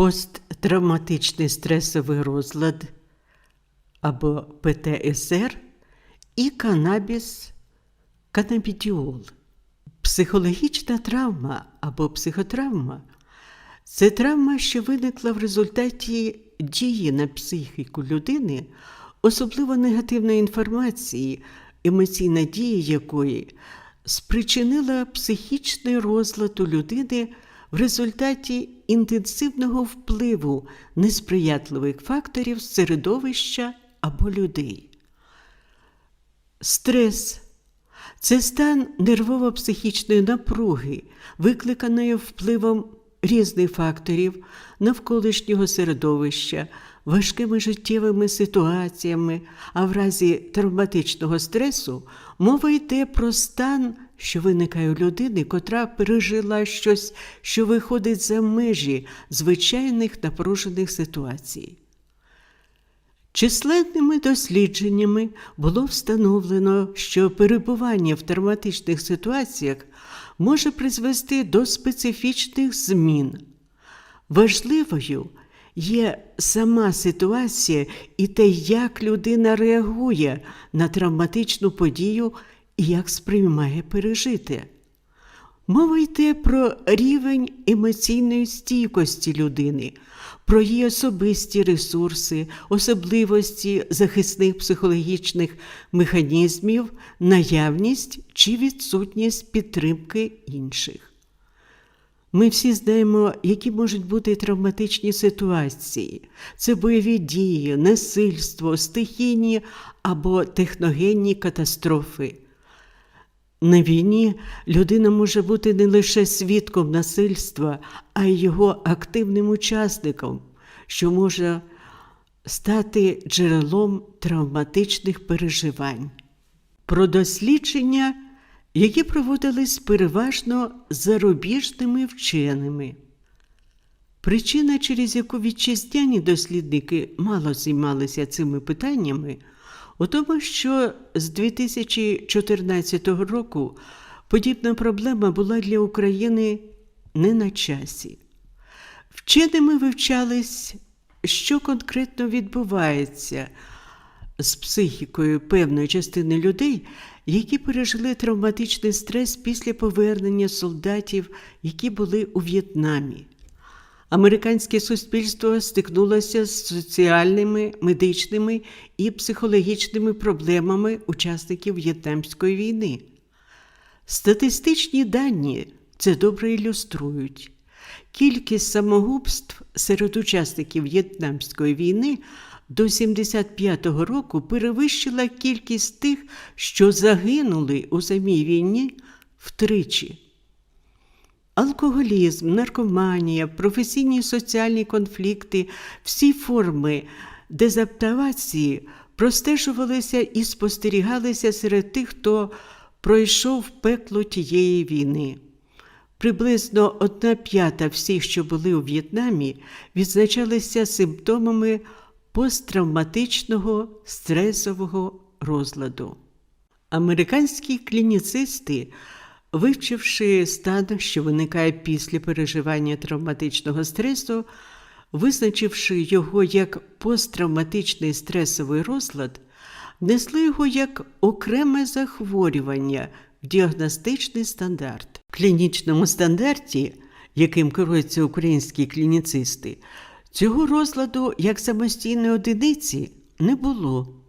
посттравматичний стресовий розлад або ПТСР і канабіс канабідіол. Психологічна травма або психотравма це травма, що виникла в результаті дії на психіку людини, особливо негативної інформації, емоційна дія якої спричинила психічний розлад у людини в результаті інтенсивного впливу несприятливих факторів середовища або людей. Стрес це стан нервово-психічної напруги, викликаної впливом різних факторів навколишнього середовища, важкими життєвими ситуаціями, а в разі травматичного стресу мова йде про стан, що виникає у людини, котра пережила щось, що виходить за межі звичайних напружених ситуацій. Численними дослідженнями було встановлено, що перебування в травматичних ситуаціях може призвести до специфічних змін. Важливою є сама ситуація і те, як людина реагує на травматичну подію і як сприймає пережити. Мова йде про рівень емоційної стійкості людини, про її особисті ресурси, особливості захисних психологічних механізмів, наявність чи відсутність підтримки інших. Ми всі знаємо, які можуть бути травматичні ситуації. Це бойові дії, насильство, стихійні або техногенні катастрофи. На війні людина може бути не лише свідком насильства, а й його активним учасником, що може стати джерелом травматичних переживань. Про дослідження, які проводились переважно зарубіжними вченими. Причина, через яку вітчизняні дослідники мало займалися цими питаннями, у тому, що з 2014 року подібна проблема була для України не на часі. Вченими вивчались, що конкретно відбувається з психікою певної частини людей, які пережили травматичний стрес після повернення солдатів, які були у В'єтнамі. Американське суспільство стикнулося з соціальними, медичними і психологічними проблемами учасників В'єтнамської війни. Статистичні дані це добре ілюструють. Кількість самогубств серед учасників В'єтнамської війни до 75-го року перевищила кількість тих, що загинули у самій війні втричі. Алкоголізм, наркоманія, професійні соціальні конфлікти, всі форми дезаптавації простежувалися і спостерігалися серед тих, хто пройшов пекло тієї війни. Приблизно одна п'ята всіх, що були у В'єтнамі, відзначалися симптомами посттравматичного стресового розладу. Американські клініцисти Вивчивши стан, що виникає після переживання травматичного стресу, визначивши його як посттравматичний стресовий розлад, внесли його як окреме захворювання в діагностичний стандарт. В клінічному стандарті, яким керуються українські клініцисти, цього розладу як самостійної одиниці не було.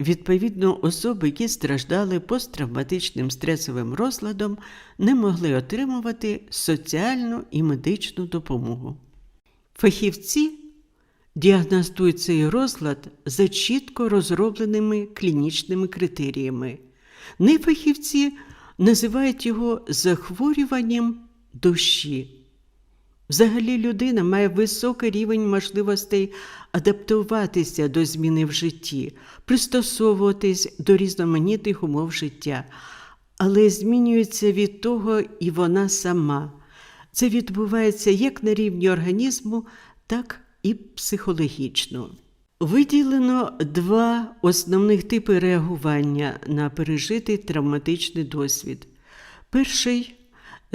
Відповідно, особи, які страждали посттравматичним стресовим розладом, не могли отримувати соціальну і медичну допомогу. Фахівці діагностують цей розлад за чітко розробленими клінічними критеріями. Нефахівці називають його захворюванням душі. Взагалі, людина має високий рівень можливостей адаптуватися до зміни в житті, пристосовуватись до різноманітних умов життя, але змінюється від того і вона сама. Це відбувається як на рівні організму, так і психологічно. Виділено два основних типи реагування на пережитий травматичний досвід. Перший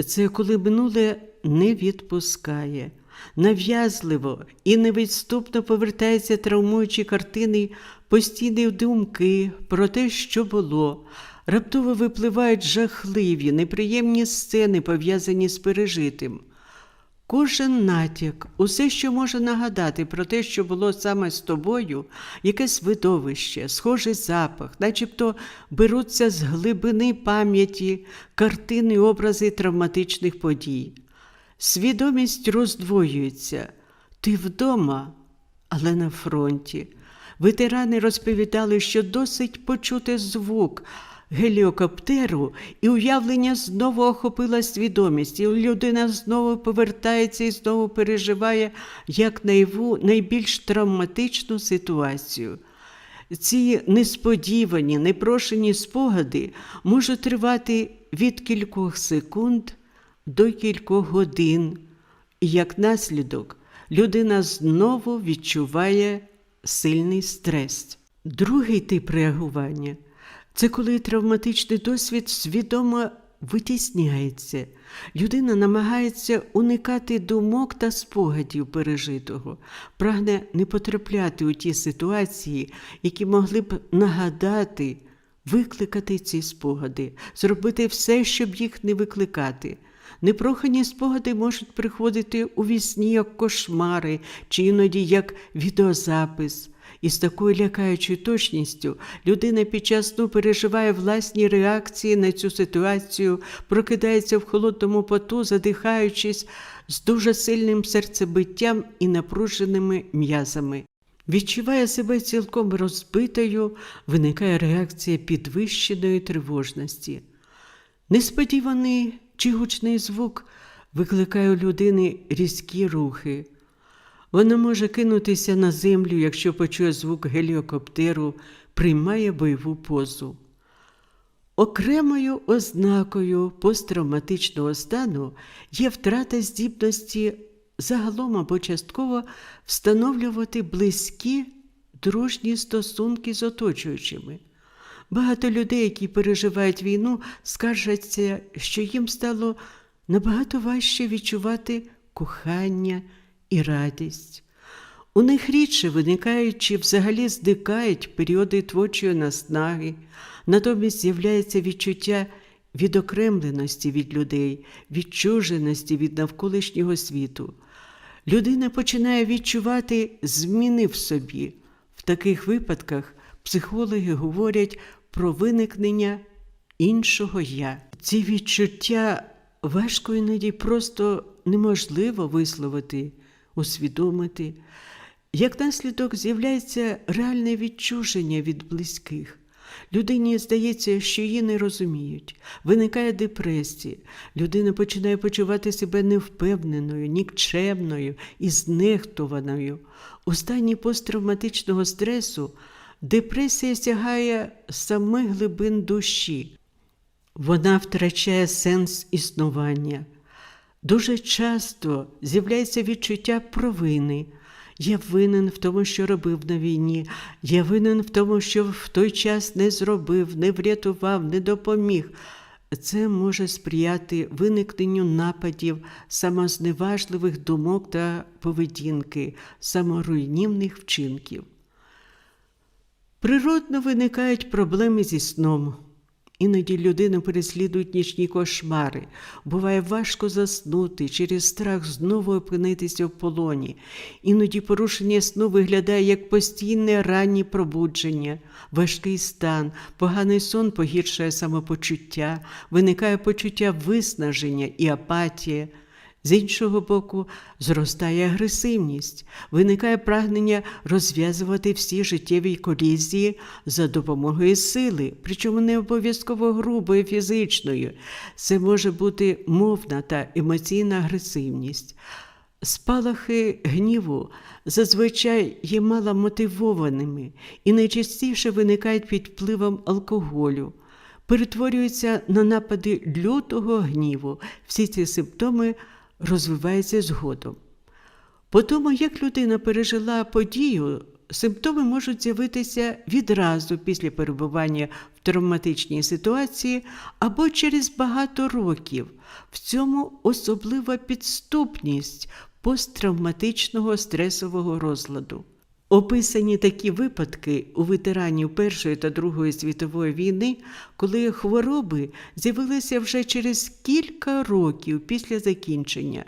це коли минуле не відпускає. нав'язливо і невідступно повертаються травмуючі картини, постійні думки про те, що було. Раптово випливають жахливі, неприємні сцени, пов'язані з пережитим. Кожен натяк, усе, що може нагадати про те, що було саме з тобою, якесь видовище, схожий запах, начебто беруться з глибини пам'яті картини, образи травматичних подій. Свідомість роздвоюється. Ти вдома, але на фронті. Ветерани розповідали, що досить почути звук геліокоптеру, і уявлення знову охопила свідомість, і людина знову повертається і знову переживає як наяву найбільш травматичну ситуацію. Ці несподівані, непрошені спогади можуть тривати від кількох секунд до кількох годин, і як наслідок людина знову відчуває сильний стрес. Другий тип реагування це коли травматичний досвід свідомо витісняється. Людина намагається уникати думок та спогадів пережитого, прагне не потрапляти у ті ситуації, які могли б нагадати, викликати ці спогади, зробити все, щоб їх не викликати. Непрохані спогади можуть приходити у вісні як кошмари чи іноді як відеозапис. І з такою лякаючою точністю людина під час сну переживає власні реакції на цю ситуацію, прокидається в холодному поту, задихаючись з дуже сильним серцебиттям і напруженими м'язами. Відчуває себе цілком розбитою, виникає реакція підвищеної тривожності. Несподіваний чи гучний звук викликає у людини різкі рухи. Вона може кинутися на землю, якщо почує звук геліокоптеру, приймає бойову позу. Окремою ознакою посттравматичного стану є втрата здібності загалом або частково встановлювати близькі дружні стосунки з оточуючими. Багато людей, які переживають війну, скаржаться, що їм стало набагато важче відчувати кохання і радість. У них рідше виникають чи взагалі зникають періоди творчої наснаги, натомість з'являється відчуття відокремленості від людей, відчуженості від навколишнього світу. Людина починає відчувати зміни в собі. В таких випадках психологи говорять про виникнення іншого я. Ці відчуття важко іноді просто неможливо висловити усвідомити. Як наслідок з'являється реальне відчуження від близьких. Людині здається, що її не розуміють, виникає депресія, людина починає почувати себе невпевненою, нікчемною і знехтованою. У стані посттравматичного стресу депресія сягає самих глибин душі, вона втрачає сенс існування. Дуже часто з'являється відчуття провини. Я винен в тому, що робив на війні, я винен в тому, що в той час не зробив, не врятував, не допоміг. Це може сприяти виникненню нападів, самозневажливих думок та поведінки, саморуйнівних вчинків. Природно виникають проблеми зі сном. Іноді людину переслідують нічні кошмари. Буває важко заснути через страх знову опинитися в полоні. Іноді порушення сну виглядає як постійне раннє пробудження, важкий стан, поганий сон погіршує самопочуття, виникає почуття виснаження і апатія. З іншого боку, зростає агресивність, виникає прагнення розв'язувати всі життєві колізії за допомогою сили, причому не обов'язково грубою фізичною. Це може бути мовна та емоційна агресивність. Спалахи гніву зазвичай є маломотивованими і найчастіше виникають під впливом алкоголю. Перетворюються на напади лютого гніву. Всі ці симптоми розвивається згодом. По тому, як людина пережила подію, симптоми можуть з'явитися відразу після перебування в травматичній ситуації або через багато років. В цьому особлива підступність посттравматичного стресового розладу. Описані такі випадки у ветеранів Першої та Другої світової війни, коли хвороби з'явилися вже через кілька років після закінчення.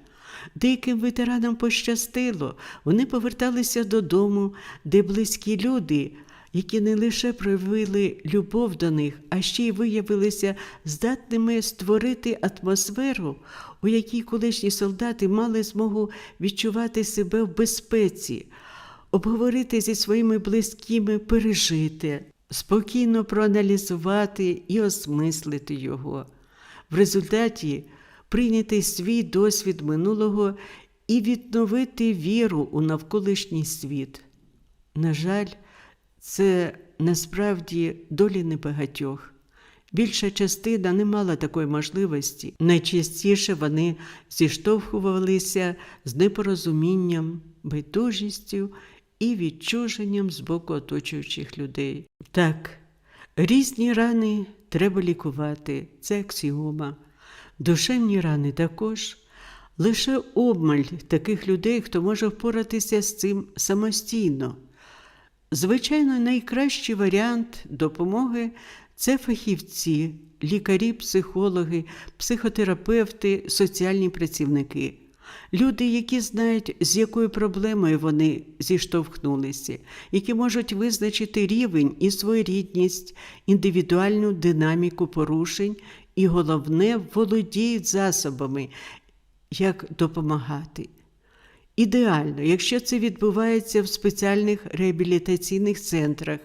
Деяким ветеранам пощастило, вони поверталися додому, де близькі люди, які не лише проявили любов до них, а ще й виявилися здатними створити атмосферу, у якій колишні солдати мали змогу відчувати себе в безпеці обговорити зі своїми близькими, пережити, спокійно проаналізувати і осмислити його. В результаті прийняти свій досвід минулого і відновити віру у навколишній світ. На жаль, це насправді долі небагатьох. Більша частина не мала такої можливості. Найчастіше вони зіштовхувалися з непорозумінням, байдужістю і відчуженням з боку оточуючих людей. Так, різні рани треба лікувати, це аксіома. Душевні рани також. Лише обмаль таких людей, хто може впоратися з цим самостійно. Звичайно, найкращий варіант допомоги це фахівці, лікарі, психологи, психотерапевти, соціальні працівники. Люди, які знають, з якою проблемою вони зіштовхнулися, які можуть визначити рівень і своєрідність, індивідуальну динаміку порушень і, головне, володіють засобами, як допомагати. Ідеально, якщо це відбувається в спеціальних реабілітаційних центрах.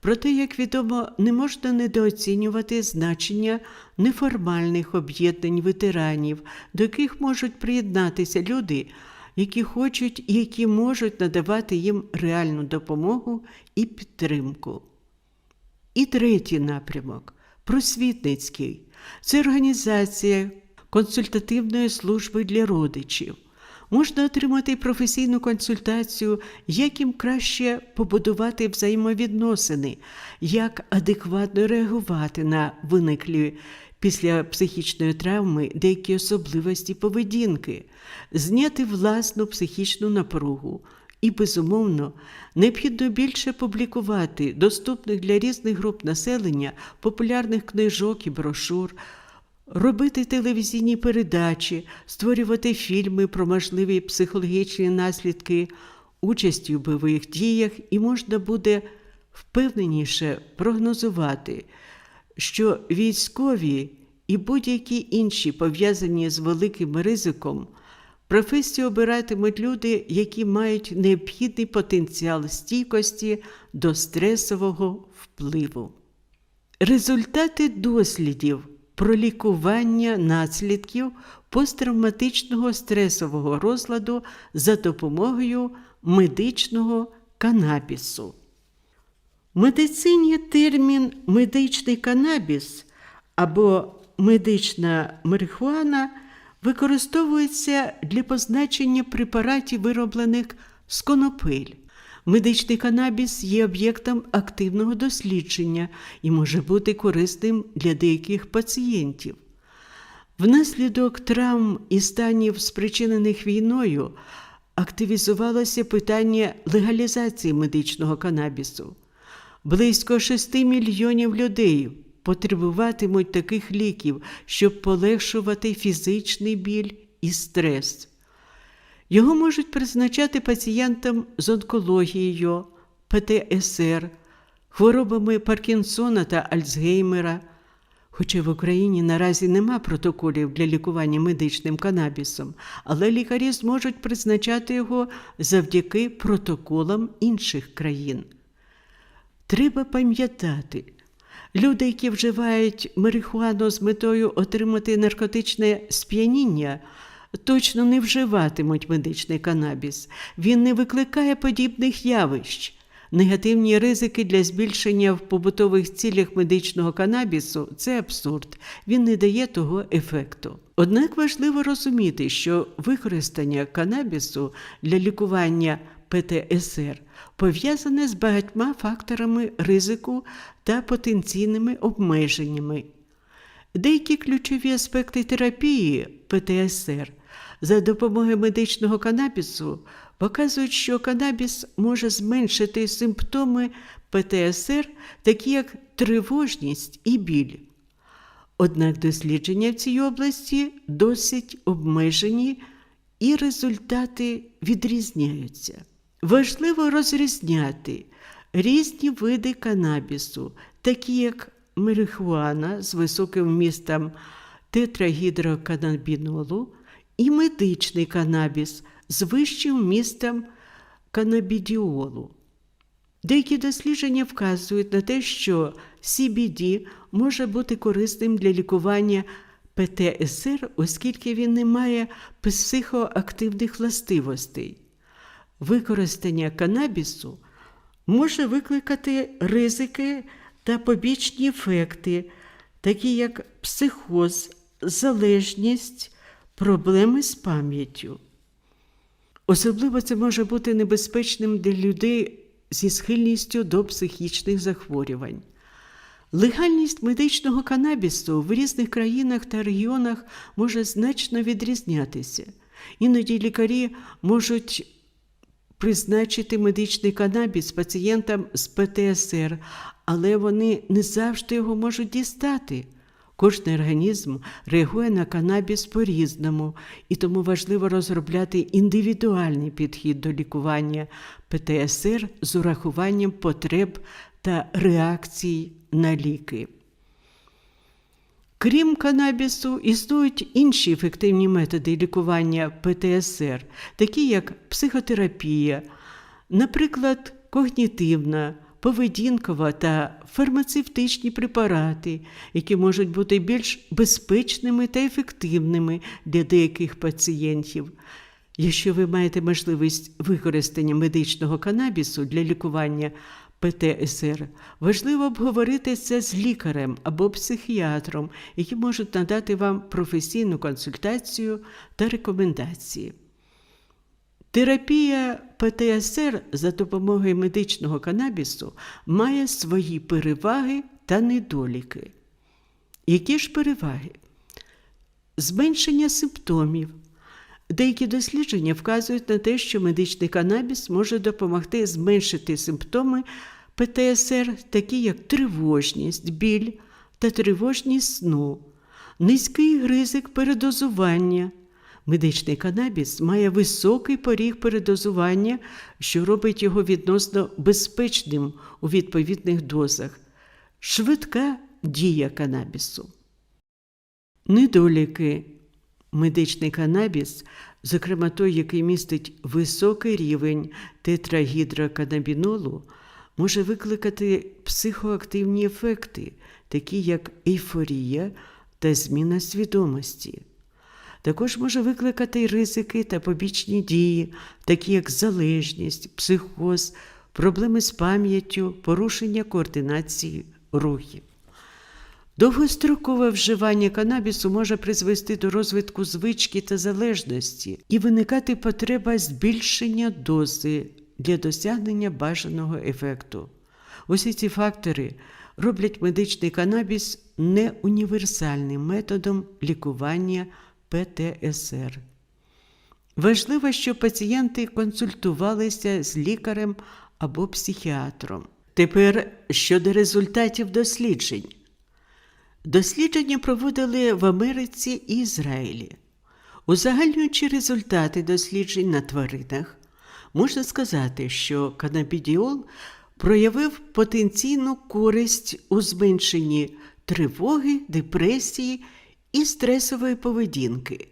Проте, як відомо, не можна недооцінювати значення неформальних об'єднань ветеранів, до яких можуть приєднатися люди, які хочуть і які можуть надавати їм реальну допомогу і підтримку. І третій напрямок просвітницький це організація консультативної служби для родичів можна отримати професійну консультацію, як їм краще побудувати взаємовідносини, як адекватно реагувати на виниклі після психічної травми деякі особливості поведінки, зняти власну психічну напругу. І, безумовно, необхідно більше публікувати доступних для різних груп населення популярних книжок і брошур, робити телевізійні передачі, створювати фільми про можливі психологічні наслідки участі у бойових діях, і можна буде впевненіше прогнозувати, що військові і будь-які інші пов'язані з великим ризиком. Професію обиратимуть люди, які мають необхідний потенціал стійкості до стресового впливу. Результати дослідів про лікування наслідків посттравматичного стресового розладу за допомогою медичного канабісу. В медицині термін медичний канабіс або медична марихуана використовується для позначення препаратів, вироблених з конопель. Медичний канабіс є об'єктом активного дослідження і може бути корисним для деяких пацієнтів. Внаслідок травм і станів, спричинених війною, активізувалося питання легалізації медичного канабісу. Близько 6 мільйонів людей потребуватимуть таких ліків, щоб полегшувати фізичний біль і стрес. Його можуть призначати пацієнтам з онкологією, ПТСР, хворобами Паркінсона та Альцгеймера. Хоча в Україні наразі нема протоколів для лікування медичним канабісом, але лікарі зможуть призначати його завдяки протоколам інших країн. Треба пам'ятати, люди, які вживають марихуану з метою отримати наркотичне сп'яніння, точно не вживатимуть медичний канабіс. Він не викликає подібних явищ. Негативні ризики для збільшення в побутових цілях медичного канабісу це абсурд, він не дає того ефекту. Однак важливо розуміти, що використання канабісу для лікування ПТСР пов'язане з багатьма факторами ризику та потенційними обмеженнями. Деякі ключові аспекти терапії ПТСР за допомогою медичного канабісу показують, що канабіс може зменшити симптоми ПТСР, такі як тривожність і біль. Однак дослідження в цій області досить обмежені і результати відрізняються. Важливо розрізняти різні види канабісу, такі як марихуана з високим вмістом тетрагідроканабінолу і медичний канабіс з вищим вмістом канабідіолу. Деякі дослідження вказують на те, що CBD може бути корисним для лікування ПТСР, оскільки він не має психоактивних властивостей. Використання канабісу може викликати ризики та побічні ефекти, такі як психоз, залежність, проблеми з пам'яттю. Особливо це може бути небезпечним для людей зі схильністю до психічних захворювань. Легальність медичного канабісу в різних країнах та регіонах може значно відрізнятися. Іноді лікарі можуть призначити медичний канабіс пацієнтам з ПТСР, але вони не завжди його можуть дістати. Кожний організм реагує на канабіс по-різному, і тому важливо розробляти індивідуальний підхід до лікування ПТСР з урахуванням потреб та реакцій на ліки. Крім канабісу, існують інші ефективні методи лікування ПТСР, такі як психотерапія, наприклад, когнітивна, поведінкова та фармацевтичні препарати, які можуть бути більш безпечними та ефективними для деяких пацієнтів. Якщо ви маєте можливість використання медичного канабісу для лікування ПТСР, важливо обговорити це з лікарем або психіатром, які можуть надати вам професійну консультацію та рекомендації. Терапія ПТСР за допомогою медичного канабісу має свої переваги та недоліки. Які ж переваги? Зменшення симптомів. Деякі дослідження вказують на те, що медичний канабіс може допомогти зменшити симптоми ПТСР, такі як тривожність, біль та тривожність сну, низький ризик передозування. Медичний канабіс має високий поріг передозування, що робить його відносно безпечним у відповідних дозах, швидка дія канабісу. Недоліки. Медичний канабіс, зокрема той, який містить високий рівень тетрагідроканабінолу, може викликати психоактивні ефекти, такі як ейфорія та зміна свідомості. Також може викликати й ризики та побічні дії, такі як залежність, психоз, проблеми з пам'яттю, порушення координації рухів. Довгострокове вживання канабісу може призвести до розвитку звички та залежності і виникати потреба збільшення дози для досягнення бажаного ефекту. Усі ці фактори роблять медичний канабіс неуніверсальним методом лікування ПТСР. Важливо, щоб пацієнти консультувалися з лікарем або психіатром. Тепер щодо результатів досліджень. Дослідження проводили в Америці і Ізраїлі. Узагальнюючи результати досліджень на тваринах, можна сказати, що канабідіол проявив потенційну користь у зменшенні тривоги, депресії і стресової поведінки.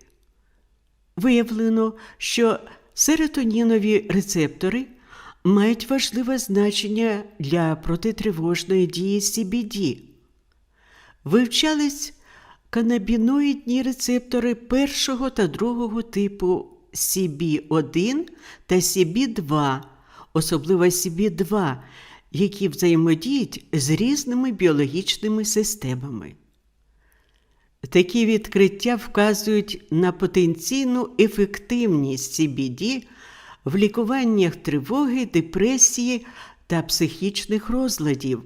Виявлено, що серотонінові рецептори мають важливе значення для протитривожної дії CBD. Вивчались канабіноїдні рецептори першого та другого типу CB1 та CB2, особливо CB2, які взаємодіють з різними біологічними системами. Такі відкриття вказують на потенційну ефективність CBD в лікуваннях тривоги, депресії та психічних розладів,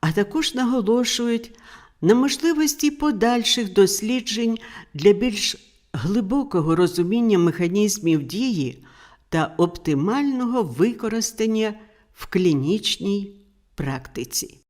а також наголошують на можливості подальших досліджень для більш глибокого розуміння механізмів дії та оптимального використання в клінічній практиці.